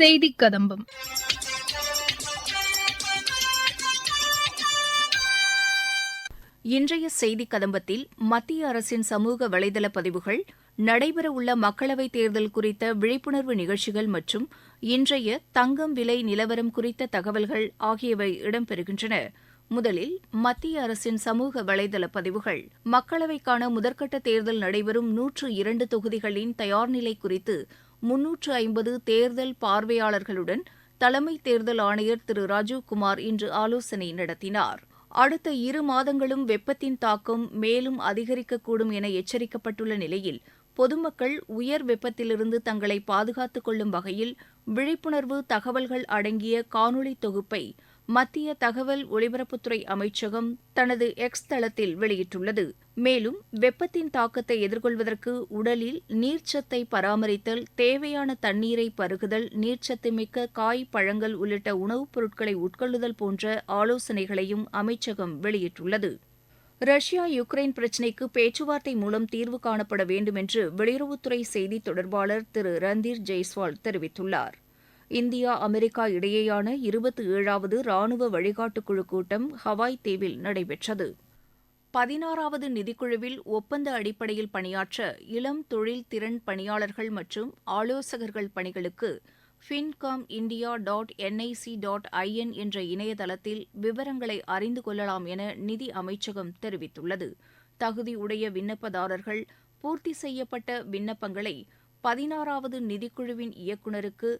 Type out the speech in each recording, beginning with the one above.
செய்தி கதம்பம் இன்றைய செய்தி கதம்பத்தில் மத்திய அரசின் சமூக வலைதள பதிவுகள் நடைபெறவுள்ள மக்களவைத் தேர்தல் குறித்த விழிப்புணர்வு நிகழ்ச்சிகள் மற்றும் இன்றைய தங்கம் விலை நிலவரம் குறித்த தகவல்கள் ஆகியவை இடம்பெறுகின்றன. முதலில் மத்திய அரசின் சமூக வலைதள பதிவுகள். மக்களவைக்கான முதற்கட்ட தேர்தல் நடைபெறும் நூற்று இரண்டு தொகுதிகளின் தயார்நிலை குறித்து முன்னூற்று ஐம்பது தேர்தல் பார்வையாளர்களுடன் தலைமை தேர்தல் ஆணையர் திரு. ராஜீவ்குமார் இன்று ஆலோசனை நடத்தினார். அடுத்த இரு மாதங்களும் வெப்பத்தின் தாக்கம் மேலும் அதிகரிக்கக்கூடும் என எச்சரிக்கப்பட்டுள்ள நிலையில் பொதுமக்கள் உயர் வெப்பத்திலிருந்து தங்களை பாதுகாத்துக் கொள்ளும் வகையில் விழிப்புணர்வு தகவல்கள் அடங்கிய காணொலி தொகுப்பை மத்திய தகவல் ஒலிபரப்புத்துறை அமைச்சகம் தனது எக்ஸ் தளத்தில் வெளியிட்டுள்ளது. மேலும் வெப்பத்தின் தாக்கத்தை எதிர்கொள்வதற்கு உடலில் நீர்ச்சத்தை பராமரித்தல் தேவையான தண்ணீரை பருகுதல் நீர்ச்சத்து மிக்க காய் பழங்கள் உள்ளிட்ட உணவுப் பொருட்களை உட்கொள்ளுதல் போன்ற ஆலோசனைகளையும் அமைச்சகம் வெளியிட்டுள்ளது. ரஷ்யா யுக்ரைன் பிரச்சினைக்கு பேச்சுவார்த்தை மூலம் தீர்வு காணப்பட வேண்டும் என்று வெளியுறவுத்துறை செய்தித் தொடர்பாளர் திரு ரந்தீர் ஜெய்ஸ்வால் தெரிவித்துள்ளார். இந்தியா அமெரிக்கா இடையேயான இருபத்தி ஏழாவது ராணுவ வழிகாட்டுக்குழு கூட்டம் ஹவாய் தீவில் நடைபெற்றது. பதினாறாவது நிதிக்குழுவில் ஒப்பந்த அடிப்படையில் பணியாற்ற இளம் தொழில் திறன் பணியாளர்கள் மற்றும் ஆலோசகர்கள் பணிகளுக்கு fincom India dot NIC dot IN என்ற இணையதளத்தில் விவரங்களை அறிந்து கொள்ளலாம் என நிதி அமைச்சகம் தெரிவித்துள்ளது. தகுதியுடைய விண்ணப்பதாரர்கள் பூர்த்தி செய்யப்பட்ட விண்ணப்பங்களை பதினாறாவது நிதிக்குழுவின் இயக்குநருக்கு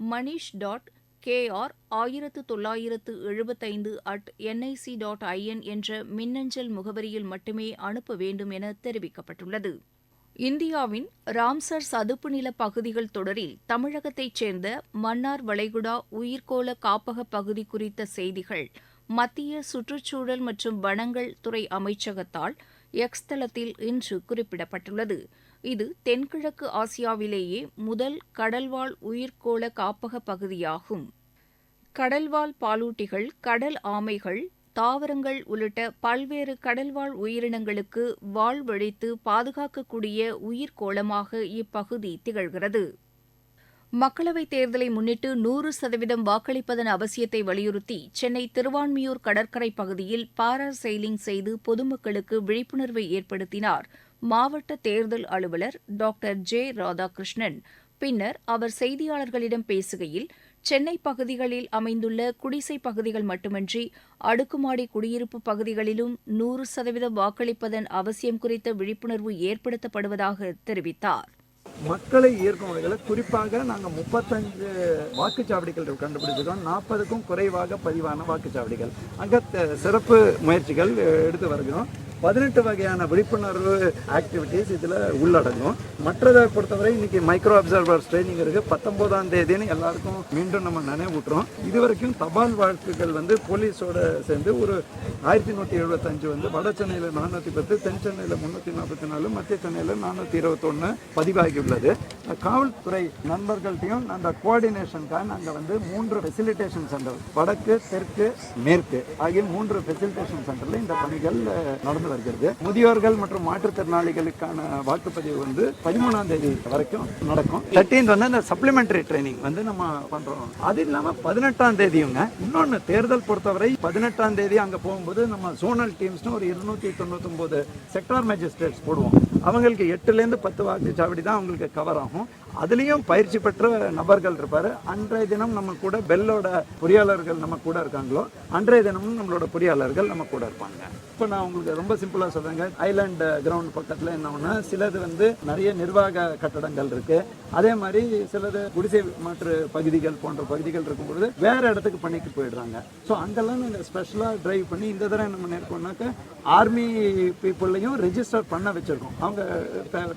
மணிஷ் டாட் கே ஆர் ஆயிரத்து தொள்ளாயிரத்து எழுபத்தைந்து அட் என்ஐசி டாட் ஐஎன் என்ற மின்னஞ்சல் முகவரியில் மட்டுமே அனுப்ப வேண்டும் என தெரிவிக்கப்பட்டுள்ளது. இந்தியாவின் ராம்சர் சதுப்பு நில பகுதிகள் தொடரில் தமிழகத்தைச் சேர்ந்த மன்னார் வளைகுடா உயிர்கோள காப்பக பகுதி குறித்த செய்திகள் மத்திய சுற்றுச்சூழல் மற்றும் வனங்கள் துறை அமைச்சகத்தால் எக்ஸ் தளத்தில் இன்று குறிப்பிடப்பட்டுள்ளது. இது தென்கிழக்கு ஆசியாவிலேயே முதல் கடல்வாழ் உயிர்கோள காப்பக பகுதியாகும். கடல்வாழ் பாலூட்டிகள் கடல் ஆமைகள் தாவரங்கள் உள்ளிட்ட பல்வேறு கடல்வாழ் உயிரினங்களுக்கு வாழ்வழித்து பாதுகாக்கக்கூடிய உயிர்கோளமாக இப்பகுதி திகழ்கிறது. மக்களவைத் தேர்தலை முன்னிட்டு நூறு சதவீதம் வாக்களிப்பதன் அவசியத்தை வலியுறுத்தி சென்னை திருவான்மியூர் கடற்கரை பகுதியில் பாரா செயலிங் செய்து பொதுமக்களுக்கு விழிப்புணர்வை ஏற்படுத்தினார் மாவட்ட தேர்தல் அலுவலர் டாக்டர் ஜே ராதாகிருஷ்ணன். பின்னர் அவர் செய்தியாளர்களிடம் பேசுகையில் சென்னை பகுதிகளில் அமைந்துள்ள குடிசை பகுதிகள் மட்டுமின்றி அடுக்குமாடி குடியிருப்பு பகுதிகளிலும் நூறு சதவீதம் வாக்களிப்பதன் அவசியம் குறித்த விழிப்புணர்வு ஏற்படுத்தப்படுவதாக தெரிவித்தார். மக்களை ஈர்க்கும் வகையில் குறிப்பாக நாங்கள் முப்பத்தஞ்சு வாக்குச்சாவடிகள் கண்டுபிடிச்சிருக்கோம். நாற்பதுக்கும் குறைவாக பதிவான வாக்குச்சாவடிகள். அங்கே சிறப்பு முயற்சிகள் எடுத்து வருகிறோம். பதினெட்டு வகையான விழிப்புணர்வு ஆக்டிவிட்டீஸ் இதில் உள்ளடங்கும். மற்றதை பொறுத்தவரை இன்னைக்கு மைக்ரோ அப்சர்வர்ஸ் ட்ரைனிங் இருக்கு. பத்தொன்பதாம் தேதினு எல்லாருக்கும் மீண்டும் நம்ம நினைவூட்டுறோம். இது வரைக்கும் தபால் வழக்குகள் வந்து போலீஸோட சேர்ந்து ஒரு ஆயிரத்தி நூற்றி எழுபத்தஞ்சு வந்து வட சென்னையில் நானூற்றி பத்து தென் சென்னையில் முந்நூற்றி நாற்பத்தி நாலு மத்திய சென்னையில் நானூற்றி இருபத்தொன்று பதிவாகியுள்ளது. காவல்துறை நண்பர்கள்ட்டையும் அந்த கோஆர்டினேஷனுக்காக நாங்கள் வந்து மூன்று ஃபெசிலிட்டேஷன் சென்டர் வடக்கு தெற்கு மேற்கு ஆகிய மூன்று ஃபெசிலிட்டேஷன் சென்டரில் இந்த பணிகள் நடந்து வருகிறது. முதியோர்கள் மற்றும் மாற்றுத்திறனாளிகளுக்கான வாக்குப்பதிவு வந்து பதிமூணாம் தேதி வரைக்கும் நடக்கும். தேர்ட்டீன் வந்து அந்த சப்ளிமெண்டரி ட்ரைனிங் வந்து நம்ம பண்றோம். அது இல்லாம பதினெட்டாம் தேதியுங்க. இன்னொன்னு தேர்தல் பொறுத்தவரை பதினெட்டாம் தேதி அங்க போகும்போது நம்ம சோனல் டீம்ஸ்னு ஒரு இருநூத்தி தொண்ணூத்தி ஒன்பது செக்டார் மேஜிஸ்ட்ரேட்ஸ் போடுவோம். அவங்களுக்கு எட்டுலேருந்து பத்து வாக்குச்சாவடி தான் அவங்களுக்கு கவர் ஆகும். அதுலேயும் பயிற்சி பெற்ற நபர்கள் இருப்பார். அன்றைய தினம் நம்ம கூட பெல்லோட பொறியாளர்கள் நம்ம கூட இருக்காங்களோ அன்றைய தினமும் நம்மளோட பொறியாளர்கள் நம்ம கூட இருப்பாங்க. இப்போ நான் உங்களுக்கு ரொம்ப சிம்பிளாக சொல்கிறேங்க ஐலாண்ட் கிரவுண்ட் uh, பக்கத்தில் என்ன சிலது வந்து நிறைய நிர்வாக கட்டடங்கள் இருக்குது அதே மாதிரி சிலது குடிசை மாற்று பகுதிகள் போன்ற பகுதிகள் இருக்கும்பொழுது வேறு இடத்துக்கு பணிக்கு போயிடுறாங்க. ஸோ அங்கெல்லாம் நாங்கள் ஸ்பெஷலாக டிரைவ் பண்ணி இந்த தடவை என்ன பண்ணியிருக்கோம்னாக்க ஆர்மி பீப்புளையும் ரெஜிஸ்டர் பண்ண வச்சுருக்கோம். அவங்க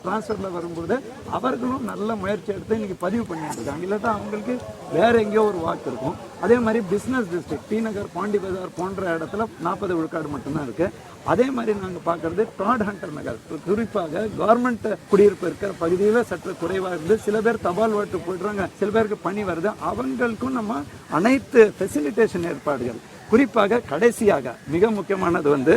டிரான்ஸ்ஃபரில் வரும்போது அவர்களும் நல்ல முயற்சி எடுத்து இன்றைக்கி பதிவு பண்ணிட்டு இருக்காங்க. இல்லாட்டா அவங்களுக்கு வேறு எங்கேயோ ஒரு வாக்கு இருக்கும். அதே மாதிரி business district T Nagar Pondy Bazaar போன்ற இடத்துல நாற்பது விழுக்காடு மட்டும்தான் இருக்குது அதே மாதிரி நாங்கள் பார்க்கறது ப்ராட் ஹண்டர் நகர். குறிப்பாக கவர்மெண்ட் குடியிருப்பு இருக்கிற பகுதியில் சற்று குறைவாக இருந்து சில பேர் தபால் ஓட்டு போடுறாங்க. சில பேருக்கு பணி வருது. அவங்களுக்கும் நம்ம அனைத்து ஃபெசிலிட்டேஷன் ஏற்பாடுகள். குறிப்பாக கடைசியாக மிக முக்கியமானது வந்து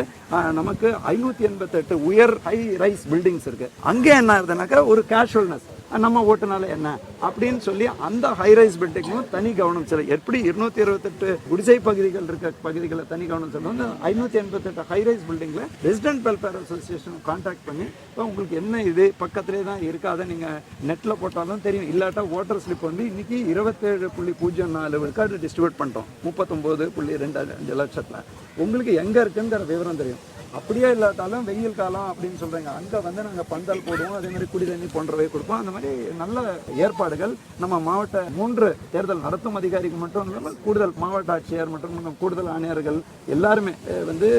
நமக்கு ஐநூற்றி எண்பத்தெட்டு உயர் ஹை ரைஸ் பில்டிங்ஸ் இருக்குது அங்கே என்ன ஆகுதுனாக்கா ஒரு கேஷுவல்னஸ் நம்ம ஓட்டுனால என்ன? அப்படின்னு சொல்லி அந்த ஹைரைஸ் பில்டிங்கும் தனி கவனம் செலுத்த எப்படி இருநூத்தி இருபத்தெட்டு குடிசை பகுதிகள் இருக்க பகுதிகளை தனி கவனம் செலுத்தணும் ஐநூற்றி எண்பத்தெட்டு ஹைரைஸ் பில்டிங்கில் ரெசிடென்ட் வெல்ஃபேர் அசோசியேஷன் கான்டாக்ட் பண்ணி இப்போ உங்களுக்கு என்ன இது? பக்கத்துலேயே தான் இருக்காத நீங்கள் நெட்டில் போட்டாலும் தெரியும். இல்லாட்டா ஓட்டர் ஸ்லிப் வந்து இன்னைக்கு இருபத்தேழு புள்ளி பூஜ்ஜியம் நாலு விழுக்காடு டிஸ்ட்ரிபியூட் பண்ணிட்டோம். முப்பத்தொம்போது புள்ளி ரெண்டு அஞ்சு லட்சத்தில். உங்களுக்கு எங்கே இருக்குங்கிற விவரம் தெரியும். அப்படியே இல்லாட்டாலும் வெயில் காலம் அப்படின்னு சொல்கிறீங்க அங்கே வந்து நாங்கள் பந்தல் போடுவோம் அதே மாதிரி குடி தண்ணி போன்றவை கொடுப்போம். அந்த மாதிரி நல்ல ஏற்பாடுகள் நம்ம மாவட்ட மூன்று தேர்தல் நடத்தும் அதிகாரிக்கு மட்டும் இல்லாமல் கூடுதல் மாவட்ட ஆட்சியர் மற்றும் கூடுதல் ஆணையர்கள் எல்லாருமே வந்து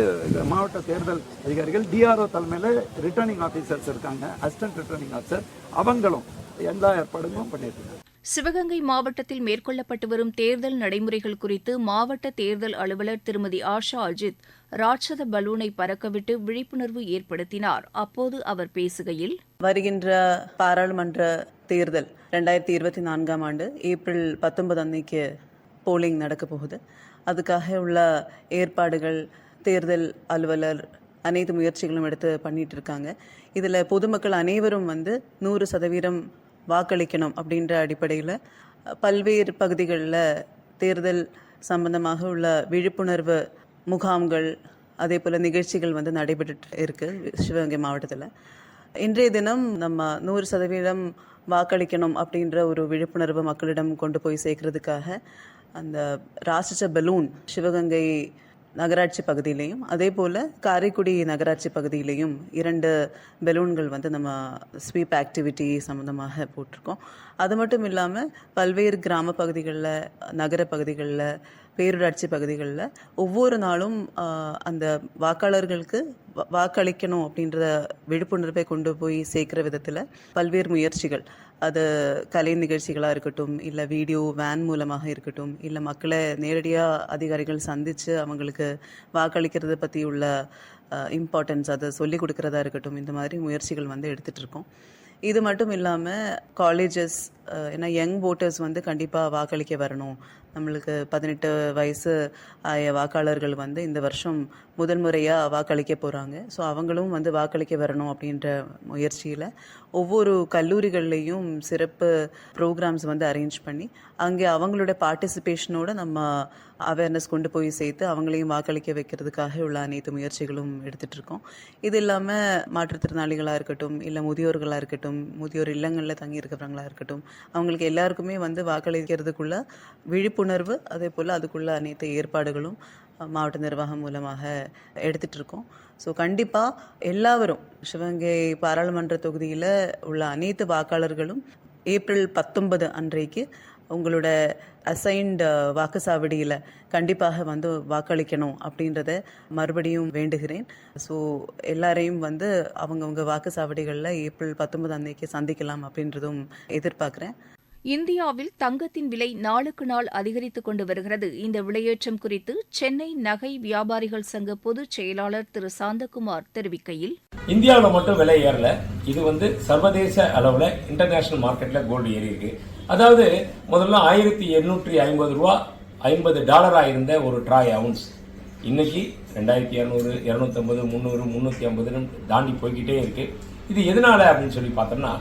மாவட்ட தேர்தல் அதிகாரிகள் டிஆர்ஓ தலைமையில் ரிட்டர்னிங் ஆஃபீஸர்ஸ் இருக்காங்க அசிஸ்டன்ட் ரிட்டர்னிங் ஆஃபீஸர் அவங்களும் எல்லா ஏற்பாடுகளும் பண்ணியிருக்காங்க. சிவகங்கை மாவட்டத்தில் மேற்கொள்ளப்பட்டு வரும் தேர்தல் நடைமுறைகள் குறித்து மாவட்ட தேர்தல் அலுவலர் திருமதி ஆஷா அஜித் ராட்சத பலூனை பறக்கவிட்டு விழிப்புணர்வு ஏற்படுத்தினார். அப்போது அவர் பேசுகையில் வருகின்ற பாராளுமன்ற தேர்தல் ரெண்டாயிரத்தி இருபத்தி நான்காம் ஆண்டு ஏப்ரல் பத்தொன்பது அன்னைக்கு போலிங் நடக்க போகுது. அதுக்காக உள்ள ஏற்பாடுகள் தேர்தல் அலுவலர் அனைத்து முயற்சிகளும் எடுத்து பண்ணிட்டு இருக்காங்க. இதில் பொதுமக்கள் அனைவரும் வந்து நூறு சதவீதம் வாக்களிக்கணும் அப்படின்ற அடிப்படையில் பல்வேறு பகுதிகளில் தேர்தல் சம்பந்தமாக உள்ள விழிப்புணர்வு முகாம்கள் அதே போல் நிகழ்ச்சிகள் வந்து நடைபெற்று இருக்கு சிவகங்கை மாவட்டத்தில். இன்றைய தினம் நம்ம நூறு சதவீதம் வாக்களிக்கணும் அப்படின்ற ஒரு விழிப்புணர்வு மக்களிடம் கொண்டு போய் சேர்க்கறதுக்காக அந்த ராட்சச பலூன் சிவகங்கை நகராட்சி பகுதியிலையும் அதே போல் காரைக்குடி நகராட்சி பகுதியிலையும் இரண்டு பெலூன்கள் வந்து நம்ம ஸ்வீப் ஆக்டிவிட்டி சம்மந்தமாக போட்டிருக்கோம். அது மட்டும் இல்லாமல் பல்வேறு கிராம பகுதிகளில் நகர பகுதிகளில் பேரூராட்சி பகுதிகளில் ஒவ்வொரு நாளும் அந்த வாக்காளர்களுக்கு வாக்களிக்கணும் அப்படின்ற விழிப்புணர்வை கொண்டு போய் சேர்க்கிற விதத்தில் பல்வேறு முயற்சிகள். அது கலை நிகழ்ச்சிகளாக இருக்கட்டும் இல்லை வீடியோ வேன் மூலமாக இருக்கட்டும் இல்லை மக்களை நேரடியாக அதிகாரிகள் சந்தித்து அவங்களுக்கு வாக்களிக்கிறத பற்றி உள்ள இம்பார்ட்டன்ஸ் அதை சொல்லி கொடுக்குறதா இருக்கட்டும் இந்த மாதிரி முயற்சிகள் வந்து எடுத்துகிட்டு இருக்கோம். இது மட்டும் இல்லாமல் காலேஜஸ் ஏன்னா யங் ஓட்டர்ஸ் வந்து கண்டிப்பாக வாக்களிக்க வரணும். நம்மளுக்கு பதினெட்டு வயசு ஆய வாக்காளர்கள் வந்து இந்த வருஷம் முதல் முறையாக வாக்களிக்க போகிறாங்க ஸோ அவங்களும் வந்து வாக்களிக்க வரணும் அப்படின்ற முயற்சியில் ஒவ்வொரு கல்லூரிகள்லேயும் சிறப்பு ப்ரோக்ராம்ஸ் வந்து அரேஞ்ச் பண்ணி அங்கே அவங்களோட பார்ட்டிசிபேஷனோட நம்ம அவேர்னஸ் கொண்டு போய் சேர்த்து அவங்களையும் வாக்களிக்க வைக்கிறதுக்காக உள்ள அனைத்து முயற்சிகளும் எடுத்துகிட்ருக்கோம் இது இல்லாமல் மாற்றுத்திறனாளிகளாக இருக்கட்டும் இல்லை முதியோர்களாக இருக்கட்டும் முதியோர் இல்லங்களில் தங்கி இருக்கிறவங்களாக இருக்கட்டும் அவங்களுக்கு எல்லாருக்குமே வந்து வாக்களிக்கிறதுக்குள்ள விழிப்புணர்வு அதே போல் அதுக்குள்ள அனைத்து ஏற்பாடுகளும் மாவட்ட நிர்வாகம் மூலமாக எடுத்துட்டு இருக்கோம். ஸோ கண்டிப்பாக எல்லாவரும் சிவகங்கை பாராளுமன்ற தொகுதியில் உள்ள அனைத்து வாக்காளர்களும் ஏப்ரல் பத்தொன்பது அன்றைக்கு உங்களோட அசைன்டு வாக்குச்சாவடியில் கண்டிப்பாக வந்து வாக்களிக்கணும் அப்படின்றத மறுபடியும் வேண்டுகிறேன். ஸோ எல்லாரையும் வந்து அவங்கவுங்க வாக்குச்சாவடிகளில் ஏப்ரல் பத்தொன்பது அன்னைக்கு சந்திக்கலாம் அப்படின்றதும் எதிர்பார்க்குறேன். இந்தியாவில் தங்கத்தின் விலை நாளுக்கு நாள் அதிகரித்துக் கொண்டு வருகிறது. இந்த விலையேற்றம் குறித்து சென்னை நகை வியாபாரிகள் சங்க பொதுச் செயலாளர் திரு. சாந்தகுமார் தெரிவிக்கையில் இந்தியாவில் மட்டும் விலை ஏறல. இது வந்து சர்வதேச அளவில் இன்டர்நேஷனல் மார்க்கெட்ல கோல்டு ஏறி இருக்கு அதாவது முதல்ல ஆயிரத்தி எண்ணூற்றி ஐம்பது ரூபா ஐம்பது டாலராக இருந்த ஒரு ட்ராய் அவுன்ஸ் இன்னைக்கு ரெண்டாயிரத்தி இரநூறு இரநூத்தம்பது முந்நூறு முந்நூற்றி ஐம்பதுன்னு தாண்டி போய்கிட்டே இருக்கு. இது எதனால அப்படின்னு சொல்லி பார்த்தோம்னா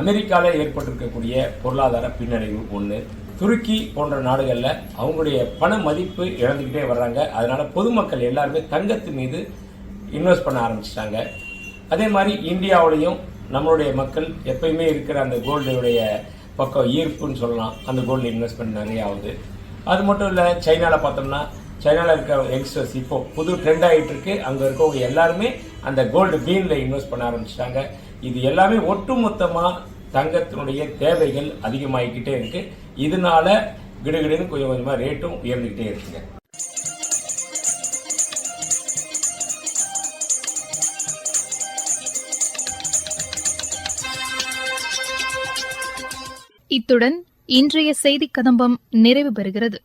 அமெரிக்காவில் ஏற்பட்டிருக்கக்கூடிய பொருளாதார பின்னடைவு ஒன்று துருக்கி போன்ற நாடுகளில் அவங்களுடைய பண மதிப்பு இழந்துக்கிட்டே வர்றாங்க. அதனால் பொதுமக்கள் எல்லாருமே தங்கத்து மீது இன்வெஸ்ட் பண்ண ஆரம்பிச்சிட்டாங்க. அதே மாதிரி இந்தியாவிலையும் நம்மளுடைய மக்கள் எப்பயுமே இருக்கிற அந்த கோல்டுடைய பக்கம் ஈர்ப்புன்னு சொல்லலாம். அந்த கோல்டு இன்வெஸ்ட்மெண்ட் நிறைய ஆகுது. அது மட்டும் இல்லை சைனாவில் பார்த்தோம்னா சைனாவில் இருக்க யங்ஸ்டர்ஸ் இப்போது புது ட்ரெண்ட் ஆகிட்டு இருக்கு. அங்கே இருக்கவங்க எல்லாருமே அந்த கோல்டு பீனில் இன்வெஸ்ட் பண்ண ஆரம்பிச்சிட்டாங்க. இது எல்லாமே ஒட்டுமொத்தமாக தங்கத்தினுடைய தேவைகள் அதிகமாகிக்கிட்டே இருக்கு. இதனால கிடுகிடுன்னு கொஞ்சம் கொஞ்சமாக ரேட்டும் உயர்ந்துக்கிட்டே இருக்குங்க. இத்துடன் இன்றைய செய்தி கதம்பம் நிறைவு பெறுகிறது.